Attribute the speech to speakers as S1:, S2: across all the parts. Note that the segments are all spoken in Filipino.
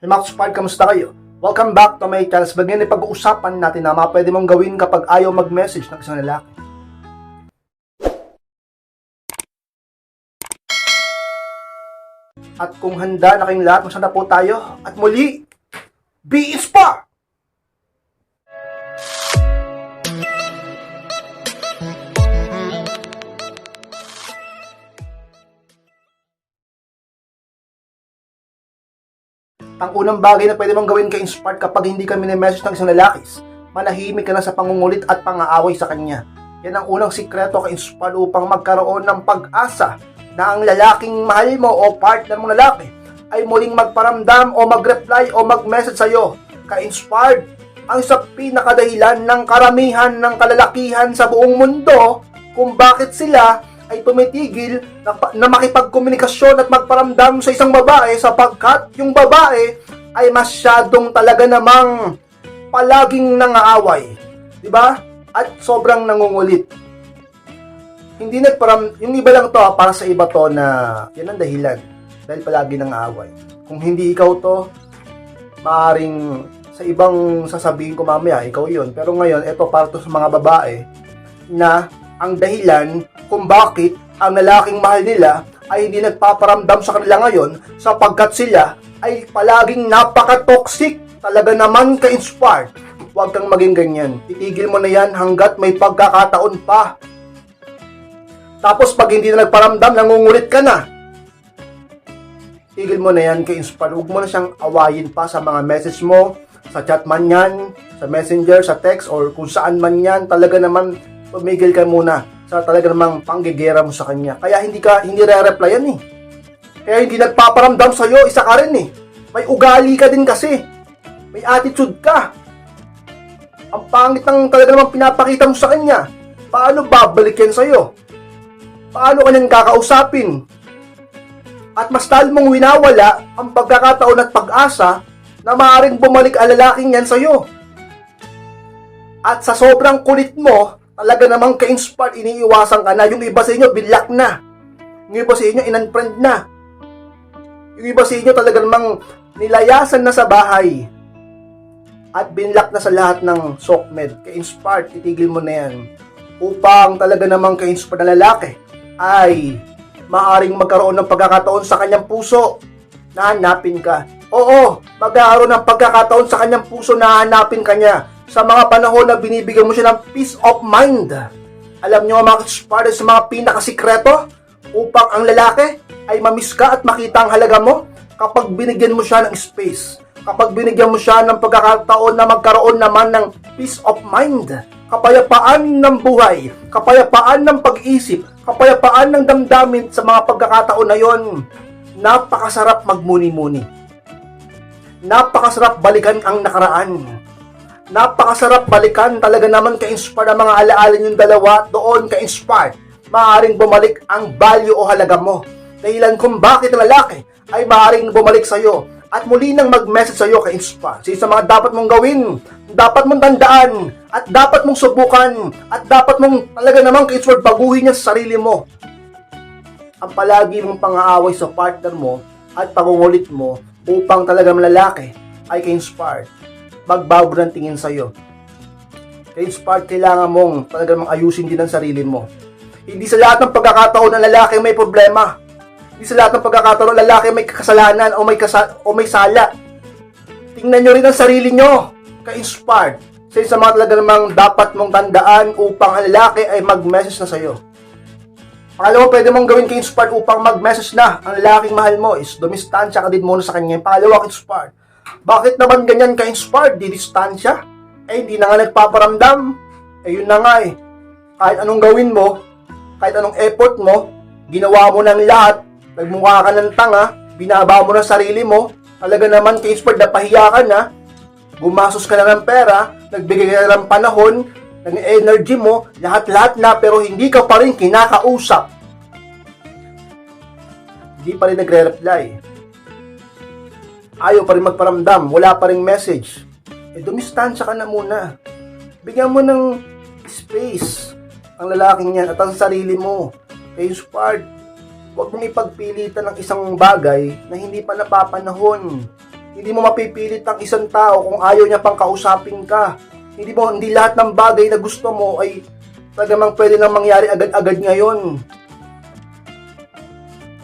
S1: Hey Max Park, kamusta kayo? Welcome back to my channel. Sa ganyan pag-uusapan natin na mga pwede mong gawin kapag ayaw mag-message ng isang lalaki. At kung handa na kayong lahat, masana po tayo. At muli, BS pa! Ang unang bagay na pwede mong gawin kay Inspired kapag hindi ka message ng isang lalaki, manahimik ka na sa pangungulit at pangaaway sa kanya. Yan ang unang sikreto kay Inspired upang magkaroon ng pag-asa na ang lalaking mahal mo o partner mong lalaki ay muling magparamdam o mag-reply o mag-message sa'yo. Ka-inspired, ang isa pinakadahilan ng karamihan ng kalalakihan sa buong mundo kung bakit sila ay tumitigil na, na makipagkomunikasyon at magparamdam sa isang babae sapagkat yung babae ay masyadong talaga namang palaging nangaaway. ba? At sobrang nangungulit. Hindi nagparam yung iba lang to ah, para sa iba to na yan ang dahilan dahil palagi nangaaway. Kung hindi ikaw to, maaring sa ibang sasabihin ko mamaya, ikaw yon Pero ngayon, ito para to sa mga babae na ang dahilan kung bakit ang lalaking mahal nila ay hindi nagpaparamdam sa kanila ngayon sapagkat sila ay palaging napaka-toxic. Talaga naman ka-inspired. Huwag kang maging ganyan. Itigil mo na yan hanggat may pagkakataon pa. Tapos pag hindi na nagparamdam, nangungulit ka na. Tigil mo na yan ka-inspired. Huwag mo na siyang awayin pa sa mga message mo, sa chat man yan, sa messenger, sa text, or kung saan man yan. Talaga naman, tumigil ka muna sa talaga namang panggigera mo sa kanya. Kaya hindi ka, hindi re-replyan eh. Kaya hindi nagpaparamdam sa'yo, isa ka rin eh. May ugali ka din kasi. May attitude ka. Ang pangit ng talaga namang pinapakita mo sa kanya. Paano babalik yan sa'yo? Paano ka niyang kakausapin? At mas lalo mong winawala ang pagkakataon at pag-asa na maaaring bumalik ang lalaking yan sa'yo. At sa sobrang kulit mo, talaga namang ka-inspired, iniiwasan ka na. Yung iba sa inyo, bilak na. Yung iba sa inyo, in-unfriend na. Yung iba sa inyo, talaga namang nilayasan na sa bahay. At binlock na sa lahat ng SOCMED. Ka-inspired, titigil mo na yan. Upang talaga namang ka-inspired na lalaki ay maaring magkaroon ng pagkakataon sa kanyang puso na hanapin ka. Oo, magkakaroon ng pagkakataon sa kanyang puso na hanapin ka niya sa mga panahon na binibigyan mo siya ng peace of mind. Alam niyo mga para sa mga pinakasikreto upang ang lalaki ay mamiss ka at makita ang halaga mo kapag binigyan mo siya ng space. Kapag binigyan mo siya ng pagkakataon na magkaroon naman ng peace of mind. Kapayapaan ng buhay, kapayapaan ng pag-isip, kapayapaan ng damdamin sa mga pagkakataon na yon. Napakasarap magmuni-muni. Napakasarap balikan ang nakaraan napakasarap balikan talaga naman ka-inspire ang mga alaala yung dalawa. Doon ka-inspire maaaring bumalik ang value o halaga mo. Dahilan kung bakit ang lalaki ay maaaring bumalik sa iyo at muli nang mag-message sa iyo ka-inspire sa mga dapat mong gawin dapat mong tandaan at dapat mong subukan at dapat mong talaga naman ka-inspire baguhin sa sarili mo. Ang palagi mong pang-aaway sa partner mo at pangungulit mo upang talagang lalaki ay ka-inspired magbago ng tingin sa'yo. Kaya inspired, kailangan mong talagang ayusin din ang sarili mo. Hindi sa lahat ng pagkakataon ng lalaki may problema. Hindi sa lahat ng pagkakataon ng lalaki may kasalanan o may, kasa o may sala. Tingnan nyo rin ang sarili nyo. Ka-inspired. Sa isa mga talaga namang dapat mong tandaan upang ang lalaki ay mag-message na sa'yo. Pangalawa, pwede mong gawin ka-inspired upang mag-message na ang lalaking mahal mo is dumistansya ka din muna sa kanya. Pangalawa, inspired bakit naman ganyan ka-inspired? Di distansya? Eh, hindi na nga nagpaparamdam. Eh, yun na nga eh. Kahit anong gawin mo, kahit anong effort mo, ginawa mo ng lahat, nagmukha ka ng tanga, binaba mo ng sarili mo, talaga naman ka-inspired, napahiya ka na, gumasos ka na ng pera, nagbigay ka na ng panahon, ng energy mo, lahat-lahat na, pero hindi ka pa rin kinakausap. Hindi pa rin nagre-reply ayaw pa rin magparamdam, wala pa rin message, eh dumistansya ka na muna. Bigyan mo ng space ang lalaking yan at ang sarili mo. Kay inspired, huwag mong ipagpilitan ng isang bagay na hindi pa napapanahon. Hindi mo mapipilit ang isang tao kung ayaw niya pang kausapin ka. Hindi mo hindi lahat ng bagay na gusto mo ay talagang pwede nang mangyari agad-agad ngayon.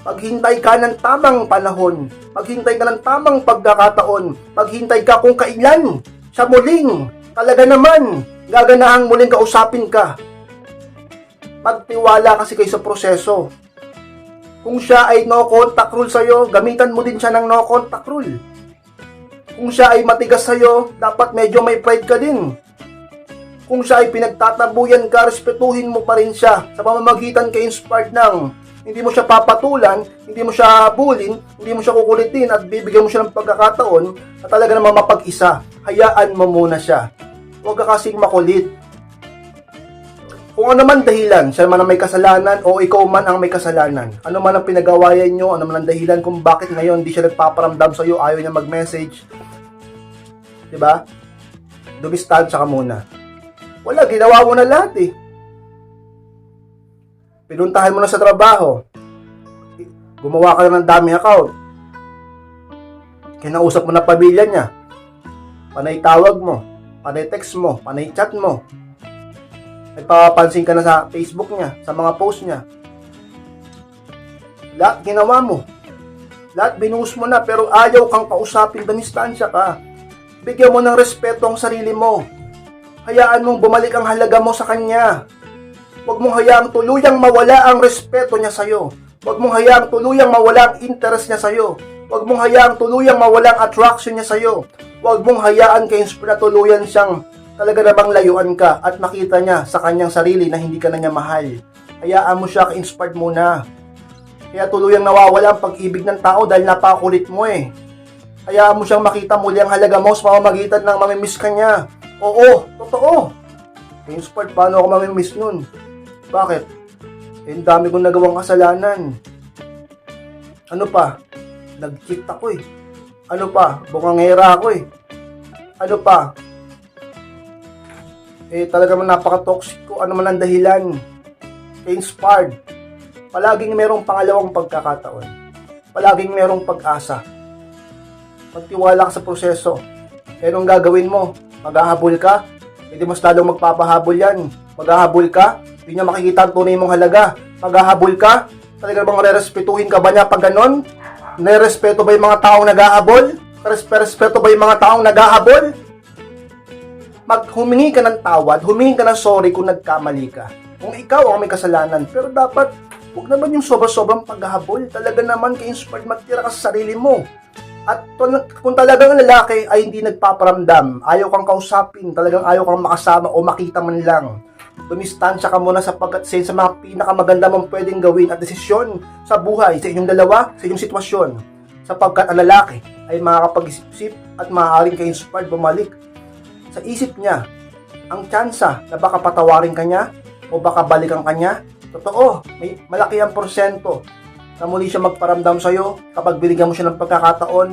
S1: Maghintay ka ng tamang panahon. Maghintay ka ng tamang pagkakataon. Maghintay ka kung kailan sa muling. Talaga naman, gaganahang muling kausapin ka. Magtiwala kasi kayo sa proseso. Kung siya ay no contact rule sa'yo, gamitan mo din siya ng no contact rule. Kung siya ay matigas sa'yo, dapat medyo may pride ka din. Kung siya ay pinagtatabuyan ka, respetuhin mo pa rin siya sa pamamagitan kay inspired ng hindi mo siya papatulan, hindi mo siya bulin, hindi mo siya kukulitin at bibigyan mo siya ng pagkakataon na talaga namang mapag-isa. Hayaan mo muna siya. Huwag ka kasing makulit. Kung ano man dahilan, siya man ang may kasalanan o ikaw man ang may kasalanan. Ano man ang pinagawayan nyo, ano man ang dahilan kung bakit ngayon di siya nagpaparamdam sa iyo, ayaw niya mag-message. 'Di ba? Dumistansya ka muna. Wala, ginawa mo na lahat eh. Pinuntahan mo na sa trabaho. Gumawa ka na ng dami account. Kinausap mo na pamilya niya. Panay tawag mo. Panay text mo. Panay chat mo. Nagpapansin ka na sa Facebook niya, sa mga post niya. Lahat ginawa mo. Lahat binuhos mo na pero ayaw kang kausapin, dumistansya ka. Bigyan mo ng respeto ang sarili mo. Hayaan mong bumalik ang halaga mo sa kanya. Huwag mong hayaang tuluyang mawala ang respeto niya sa'yo. Huwag mong hayaang tuluyang mawala ang interest niya sa'yo. Huwag mong hayaang tuluyang mawala ang attraction niya sa'yo. Huwag mong hayaan kay na tuluyan siyang talaga namang layuan ka at makita niya sa kanyang sarili na hindi ka na niya mahal. Hayaan mo siya ka-inspired muna. Kaya tuluyang nawawala ang pag-ibig ng tao dahil napakulit mo eh. Hayaan mo siyang makita muli ang halaga mo sa pamamagitan ng mamimiss ka niya. Oo, totoo. Inspired, paano ako mamimiss nun? Bakit? Eh, ang dami kong nagawang kasalanan. Ano pa? Nag-cheat ako eh. Ano pa? Bukangera ako eh. Ano pa? Eh, talaga man napaka-toxic ko. Ano man ang dahilan? Inspired. Palaging merong pangalawang pagkakataon. Palaging merong pag-asa. Magtiwala ka sa proseso. Eh, anong gagawin mo? Maghahabol ka? Hindi mas lalong magpapahabol yan. Maghahabol ka? Hindi niya makikita ang tunay mong halaga. Maghahabol ka? Talaga bang re-respetuhin ka ba niya pag ganon? Nerespeto ba yung mga taong naghahabol? Respeto ba yung mga taong naghahabol? Mag humingi ka ng tawad, humingi ka ng sorry kung nagkamali ka. Kung ikaw ang may kasalanan, pero dapat huwag naman yung sobra-sobrang paghahabol. Talaga naman ka-inspired matira ka sa sarili mo. At kung talagang lalaki ay hindi nagpaparamdam, ayaw kang kausapin, talagang ayaw kang makasama o makita man lang, dumistansya ka muna sapagkat sa sa mga pinakamaganda mong pwedeng gawin at desisyon sa buhay, sa inyong dalawa, sa inyong sitwasyon. Sapagkat ang lalaki ay makakapag-isip at maaaring ka-inspired bumalik sa isip niya ang tsansa na baka patawarin ka niya o baka balikan ka niya. Totoo, may malaki ang porsyento na muli siya magparamdam sa'yo kapag binigyan mo siya ng pagkakataon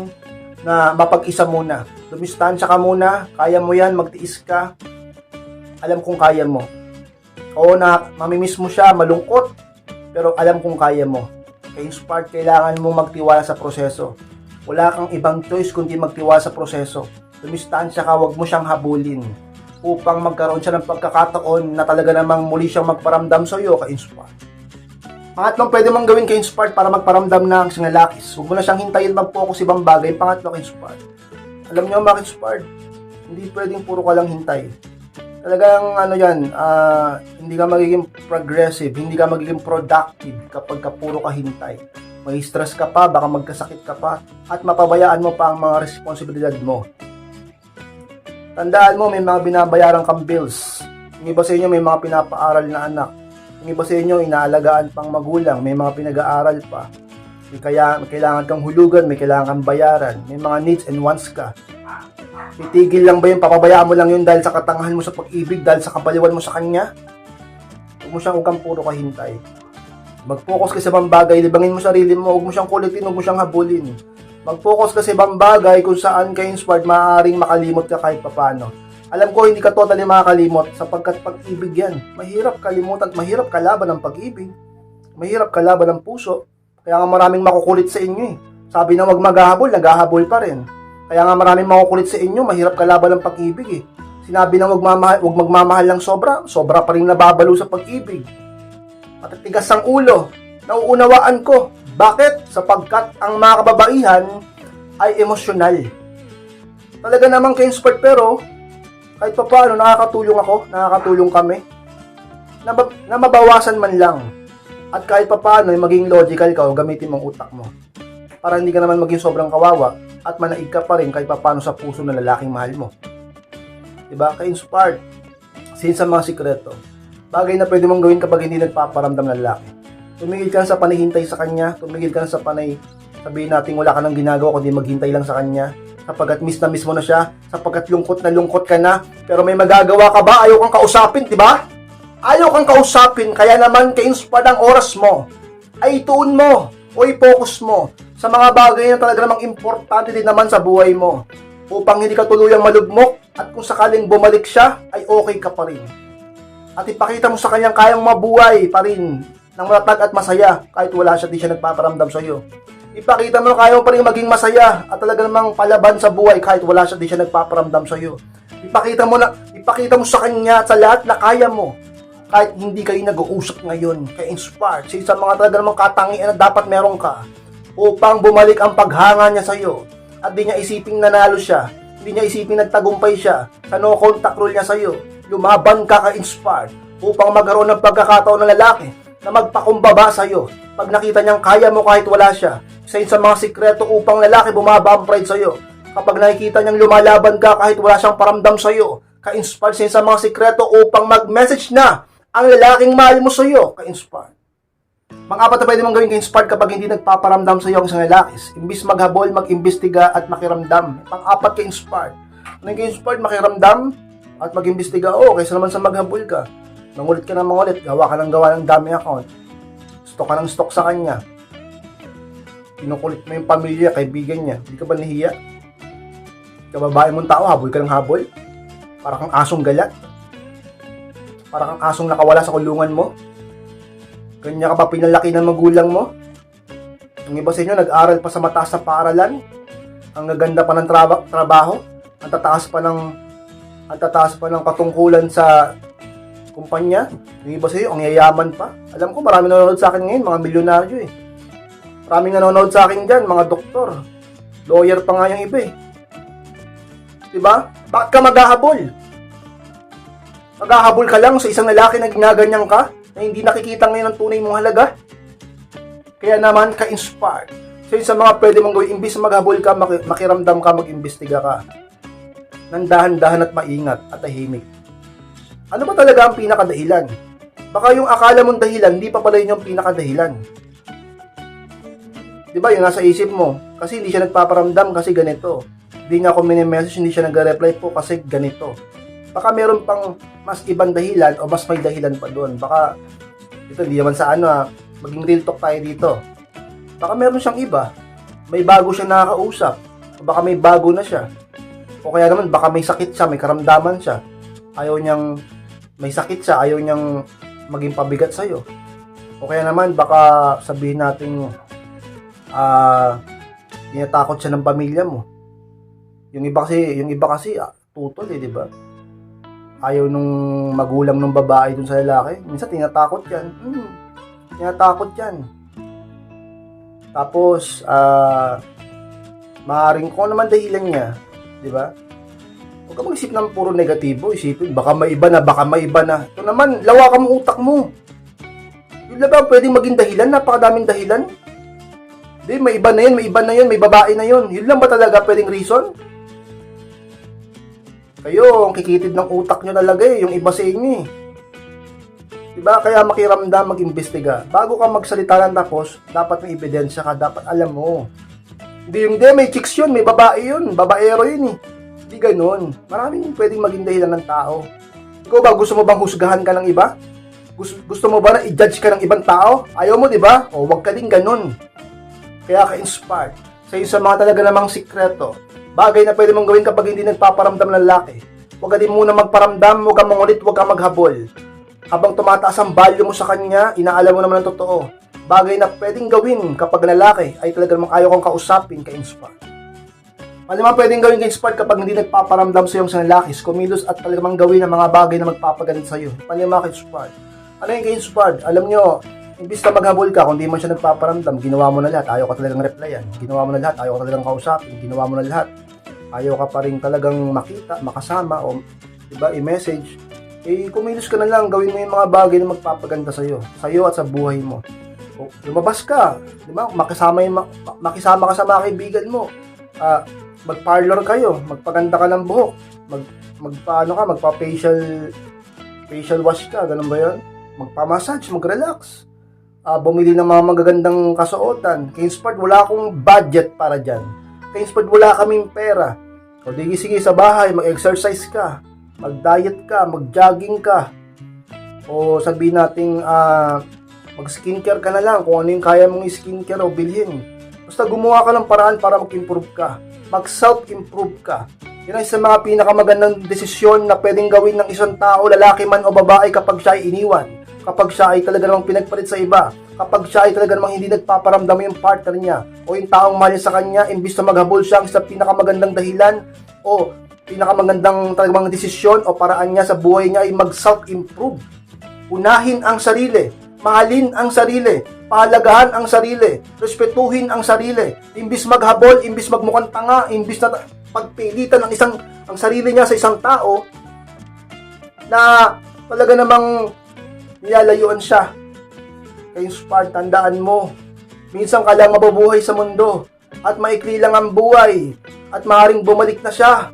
S1: na mapag-isa muna. Dumistansya ka muna, kaya mo yan, magtiis ka. Alam kong kaya mo. Oo na, mamimiss mo siya, malungkot, pero alam kong kaya mo. Kaya inspired, kailangan mo magtiwala sa proseso. Wala kang ibang choice kundi magtiwala sa proseso. Dumistansya ka, wag mo siyang habulin upang magkaroon siya ng pagkakataon na talaga namang muli siyang magparamdam sa iyo ka-inspired. Pangatlong pwede mong gawin ka-inspired para magparamdam ng isang lalaki. Huwag mo na siyang hintayin mag-focus ibang bagay. Pangatlo ka-inspired. Alam niyo mga inspired hindi pwedeng puro ka lang hintay. Talagang ano yan, ah, hindi ka magiging progressive, hindi ka magiging productive kapag ka puro ka hintay. May stress ka pa, baka magkasakit ka pa, at mapabayaan mo pa ang mga responsibilidad mo. Tandaan mo, may mga binabayaran kang bills. Yung iba sa inyo may mga pinapaaral na anak. Yung iba sa inyo inaalagaan pang magulang, may mga pinag-aaral pa. May, kaya, may kailangan kang hulugan, may kailangan kang bayaran, may mga needs and wants ka. Titigil lang ba yung papabayaan mo lang yun dahil sa katangahan mo sa pag-ibig, dahil sa kabaliwan mo sa kanya? Huwag mo siyang ukang puro kahintay. Mag-focus ka sa ibang bagay, libangin mo sarili mo, huwag mo siyang kulitin, huwag mo siyang habulin. Mag-focus ka sa ibang bagay kung saan ka inspired, maaaring makalimot ka kahit papano. Alam ko, hindi ka totally makakalimot sapagkat pag-ibig yan. Mahirap kalimutan at mahirap kalaban ng pag-ibig. Mahirap kalaban ng puso. Kaya nga maraming makukulit sa inyo eh. Sabi na wag maghahabol, naghahabol pa rin. Kaya nga maraming makukulit sa inyo, mahirap kalaban ng pag-ibig eh. Sinabi na wag, mamahal, wag magmamahal ng sobra, sobra pa rin nababalo sa pag-ibig. Matatigas ang ulo, nauunawaan ko. Bakit? Sapagkat ang mga kababaihan ay emosyonal. Talaga namang ka-inspired pero kahit pa paano nakakatulong ako, nakakatulong kami. Na, na mabawasan man lang. At kahit pa paano maging logical ka o gamitin mong utak mo. Para hindi ka naman maging sobrang kawawa at manaig ka pa rin kahit pa paano sa puso ng lalaking mahal mo. Diba? Ka-inspired. Sin sa mga sikreto. Bagay na pwede mong gawin kapag hindi nagpaparamdam ng lalaki. Tumigil ka sa panihintay sa kanya. Tumigil ka sa panay sabihin natin wala ka nang ginagawa kundi maghintay lang sa kanya sapagkat miss na miss mo na siya, sapagkat lungkot na lungkot ka na, pero may magagawa ka ba? Ayaw kang kausapin, di ba? Ayaw kang kausapin, kaya naman ka-inspired ang oras mo. Ay ituon mo, o i-focus mo sa mga bagay na talaga namang importante din naman sa buhay mo upang hindi ka tuluyang malugmok at kung sakaling bumalik siya, ay okay ka pa rin. At ipakita mo sa kanyang kayang mabuhay pa rin ng matatag at masaya kahit wala siya, di siya nagpaparamdam sa iyo. Ipakita mo na kaya pa rin maging masaya at talaga namang palaban sa buhay kahit wala siya, di siya nagpaparamdam sa iyo. Ipakita mo na, ipakita mo sa kanya at sa lahat na kaya mo kahit hindi kayo nag-uusap ngayon, kay inspired, sa mga talaga namang katangian na dapat meron ka upang bumalik ang paghanga niya sa iyo at di niya isiping nanalo siya, hindi niya isiping nagtagumpay siya sa no contact rule niya sa iyo. Lumaban ka ka-inspired upang magkaroon ng pagkakataon ng lalaki na magpakumbaba sa iyo pag nakita niyang kaya mo kahit wala siya. Isa sa mga sikreto upang lalaki bumaba ang pride sa iyo. Kapag nakikita niyang lumalaban ka kahit wala siyang paramdam sa iyo, ka-inspired siya sa mga sikreto upang mag-message na ang lalaking mahal mo sa iyo, ka-inspired. Mga-apat na pwede mong gawin ka-inspired kapag hindi nagpaparamdam sa iyo ang isang lalaki. Imbis maghabol, mag-imbestiga at makiramdam. Pang-apat ka-inspired. Ano yung ka-inspired? Makiramdam at mag-imbestiga. Oo, kaysa naman sa maghabol ka. Mangulit ka ng mangulit. Gawa ka ng gawa ng dami account. Stock ka ng stock sa kanya. Kinukulit mo yung pamilya, kaibigan niya. Hindi ka ba nahiya? Kababae mong tao, habol ka ng habol. Para kang asong galat. Para kang asong nakawala sa kulungan mo. Kanya ka pa pinalaki ng magulang mo? Yung iba sa inyo, nag-aral pa sa mataas na paaralan. Ang gaganda pa ng traba- trabaho. Ang tataas pa ng ang tataas pa ng katungkulan sa kumpanya. Yung iba sa inyo, ang yayaman pa. Alam ko, marami nanonood sa akin ngayon, mga milyonaryo eh. Maraming nanonood sa akin dyan, mga doktor. Lawyer pa nga yung iba eh. Diba? Bakit ka maghahabol? Maghahabol ka lang sa isang lalaki na ginaganyan ka na hindi nakikita ngayon ang tunay mong halaga. Kaya naman, ka-inspired. So yun sa mga pwede mong gawin, imbis na maghabol ka, maki- makiramdam ka, mag-imbestiga ka. Nang dahan-dahan at maingat at tahimik. Ano ba talaga ang pinakadahilan? Baka yung akala mong dahilan, hindi pa pala yun yung pinakadahilan. Di ba, yung nasa isip mo, kasi hindi siya nagpaparamdam kasi ganito. Hindi niya ako mini-message, hindi siya nag-reply po kasi ganito. Baka meron pang mas ibang dahilan o mas may dahilan pa doon. Baka, ito hindi naman sa ano ah, maging real talk tayo dito. Baka meron siyang iba. May bago siya nakakausap. O baka may bago na siya. O kaya naman, baka may sakit siya, may karamdaman siya. Ayaw niyang, may sakit siya, ayaw niyang maging pabigat sa'yo. O kaya naman, baka sabihin natin, ah, tinatakot siya ng pamilya mo. Yung iba kasi, yung iba kasi, ah, tutol eh, di ba? Ayaw nung magulang ng babae dun sa lalaki. Minsan tinatakot yan. Hmm, tinatakot yan. Tapos, ah, maaaring kung ano naman dahilan niya, di ba? Huwag ka mag-isip ng puro negatibo. Isipin, baka may iba na, baka may iba na. Ito naman, lawa ka mo utak mo. Yun lang ba pwedeng maging dahilan? Napakadaming dahilan. Di, may iba na yun, may iba na yun, may babae na yun. Yun lang ba talaga pwedeng reason? Kayo, ang kikitid ng utak nyo talaga eh, yung iba sa inyo eh. Diba? Kaya makiramdam, mag-imbestiga. Bago ka magsalita lang tapos, dapat may ebidensya ka, dapat alam mo. Hindi yung, di, may chicks yun, may babae yun, babaero yun eh. Hindi ganun. Maraming pwedeng maging dahilan ng tao. Ikaw ba, gusto mo bang husgahan ka ng iba? Gusto, gusto mo ba na i-judge ka ng ibang tao? Ayaw mo, di ba? O, wag ka din ganun. Kaya ka-inspired. Sa isa mga talaga namang sikreto, bagay na pwede mong gawin kapag hindi nagpaparamdam ng lalaki. Huwag din muna magparamdam, huwag ka mangulit, huwag ka maghabol. Habang tumataas ang value mo sa kanya, inaalam mo naman ang totoo. Bagay na pwedeng gawin kapag lalaki ay talaga namang ayaw kang kausapin, ka-inspire. Ano naman pwedeng gawin kay Spart kapag hindi nagpaparamdam sa iyong sanlalakis, kumilos at talagang gawin ang mga bagay na magpapaganda sa iyo? Ano yung mga kay Spart? Ano yung kay Spart? Alam nyo, imbis na maghabol ka, kung di man siya nagpaparamdam, ginawa mo na lahat, ayaw ka talagang replyan. Ginawa mo na lahat, ayaw ka talagang kausapin. Ginawa mo na lahat, ayaw ka pa rin talagang makita, makasama, o diba, i-message. Eh, kumilos ka na lang, gawin mo yung mga bagay na magpapaganda sa iyo, sa iyo at sa buhay mo. O, lumabas ka, di ba? Makisama, yung, ma- makisama ka sa mga kaibigan mo. Ah, mag-parlor kayo, magpaganda ka ng buhok, mag magpaano ka, magpa-facial facial wash ka, ganun ba 'yon? Magpa-massage, mag-relax. Ah, bumili ng mga magagandang kasuotan. Kingsport, wala akong budget para diyan. Kingsport, wala kaming pera. O di sige sa bahay, mag-exercise ka, mag-diet ka, mag-jogging ka. O sabihin nating ah, mag-skincare ka na lang kung ano yung kaya mong skincare o bilhin. Basta gumawa ka ng paraan para mag-improve ka. Mag-self-improve ka. Yan ang isa sa mga pinakamagandang desisyon na pwedeng gawin ng isang tao, lalaki man o babae kapag siya ay iniwan. Kapag siya ay talaga namang pinagpalit sa iba. Kapag siya ay talaga namang hindi nagpaparamdam yung partner niya o yung taong niya sa kanya, imbis na maghabol siya sa pinakamagandang dahilan o pinakamagandang talagang desisyon o paraan niya sa buhay niya ay mag-self-improve. Unahin ang sarili. Mahalin ang sarili. Pahalagahan ang sarili. Respetuhin ang sarili. Imbis maghabol, imbis magmukhang tanga, imbis na ta- pagpilitan ng isang ang sarili niya sa isang tao na talaga namang nilalayuan siya. Kaya Spart, tandaan mo, minsan ka lang mabubuhay sa mundo at maikli lang ang buhay at maaaring bumalik na siya.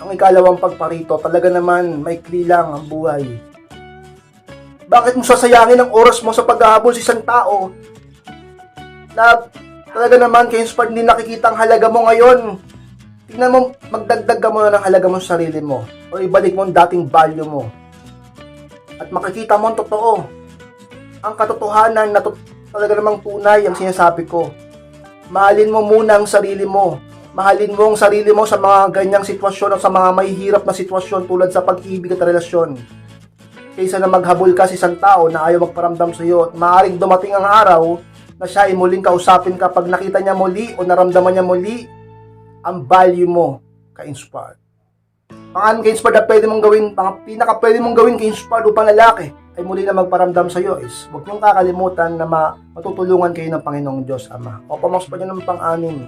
S1: Ang ikalawang pagparito, talaga naman maikli lang ang buhay. Bakit mo sasayangin ang oras mo sa paghahabol sa isang tao na talaga naman kay Spart hindi nakikita ang halaga mo ngayon? Tingnan mo, magdagdag ka muna ng halaga mo sa sarili mo o ibalik mo ang dating value mo. At makikita mo ang totoo. Ang katotohanan na to- talaga namang tunay ang sinasabi ko. Mahalin mo muna ang sarili mo. Mahalin mo ang sarili mo sa mga ganyang sitwasyon o sa mga mahihirap na sitwasyon tulad sa pag-ibig at relasyon. Kaysa na maghabol ka sa isang tao na ayaw magparamdam sa iyo at maaaring dumating ang araw na siya ay muling kausapin kapag nakita niya muli o naramdaman niya muli ang value mo ka-inspired. Pangan ka-inspired na pwede mong gawin, pang pinaka pwede mong gawin ka-inspired upang lalaki ay muli na magparamdam sa iyo is huwag niyong kakalimutan na ma- matutulungan kayo ng Panginoong Diyos Ama. O pamaspa niyo ng pang-anim,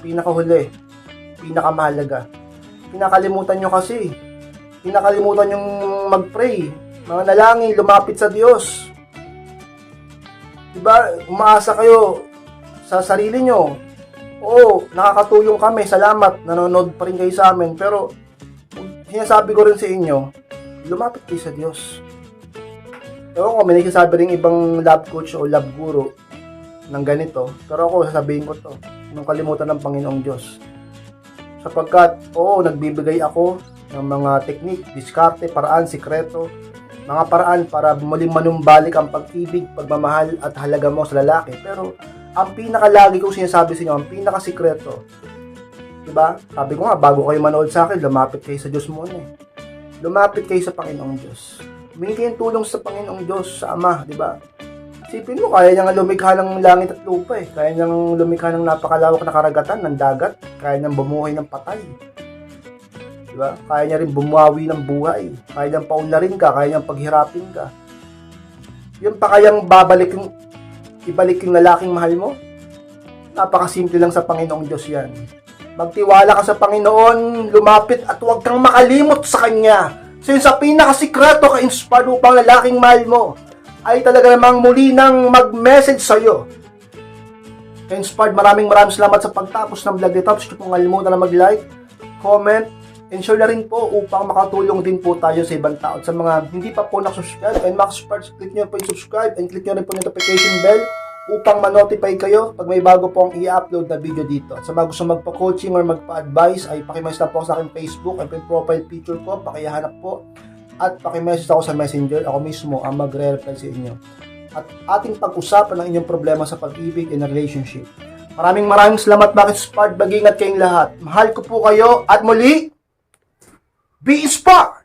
S1: pinakahuli, pinakamahalaga. Pinakalimutan niyo kasi, pinakalimutan yung mag-pray, mga nalangin, lumapit sa Diyos. Diba, umaasa kayo sa sarili nyo. Oo, nakakatulong kami, salamat, nanonood pa rin kayo sa amin, pero sinasabi ko rin sa inyo, lumapit kayo sa Diyos. Ewan ko, may nagsasabi rin ibang love coach o love guru ng ganito, pero ako, sasabihin ko to, nung kalimutan ng Panginoong Diyos. Sapagkat, oo, nagbibigay ako ng mga teknik, diskarte, paraan, sikreto, mga paraan para muling manumbalik ang pag-ibig, pagmamahal at halaga mo sa lalaki. Pero, ang pinakalagi kong sinasabi sa inyo, ang pinakasikreto, ba? Sabi ko nga, bago kayo manood sa akin, lumapit kayo sa Diyos muna eh. Lumapit kayo sa Panginoong Diyos. Humingi kayong tulong sa Panginoong Diyos, sa Ama, di ba? Isipin mo, kaya niya nga lumikha ng langit at lupa eh. Kaya niyang lumikha ng napakalawak na karagatan, ng dagat. Kaya niyang bumuhay ng patay. Di ba? Kaya niya rin bumawi ng buhay. Kaya niyang paunlarin ka, kaya niyang paghirapin ka. Yun pa kayang babalik yung, ibalik yung lalaking mahal mo? Napakasimple lang sa Panginoong Diyos yan. Magtiwala ka sa Panginoon, lumapit at huwag kang makalimot sa Kanya. Yun sa pinakasikreto ka-inspired upang lalaking mahal mo ay talaga namang muli nang mag-message sa'yo. Inspired, maraming maraming salamat sa pagtapos ng vlog nito. Tapos kung kalimutan na mag-like, comment, and share na rin po upang makatulong din po tayo sa ibang tao. Sa mga hindi pa po nakasubscribe, and makasubscribe, click nyo po yung subscribe and click nyo rin po yung notification bell upang ma-notify kayo pag may bago pong i-upload na video dito. At sa mga gusto magpa-coaching or magpa-advise, ay pakimessage lang po sa aking Facebook, ang profile picture ko, pakihanap po. At pakimessage ako sa messenger, ako mismo ang magre-reply sa inyo. At ating pag-usapan ng inyong problema sa pag-ibig and relationship. Maraming maraming salamat bakit Spart. Mag-ingat kayong lahat. Mahal ko po kayo at muli, be inspired!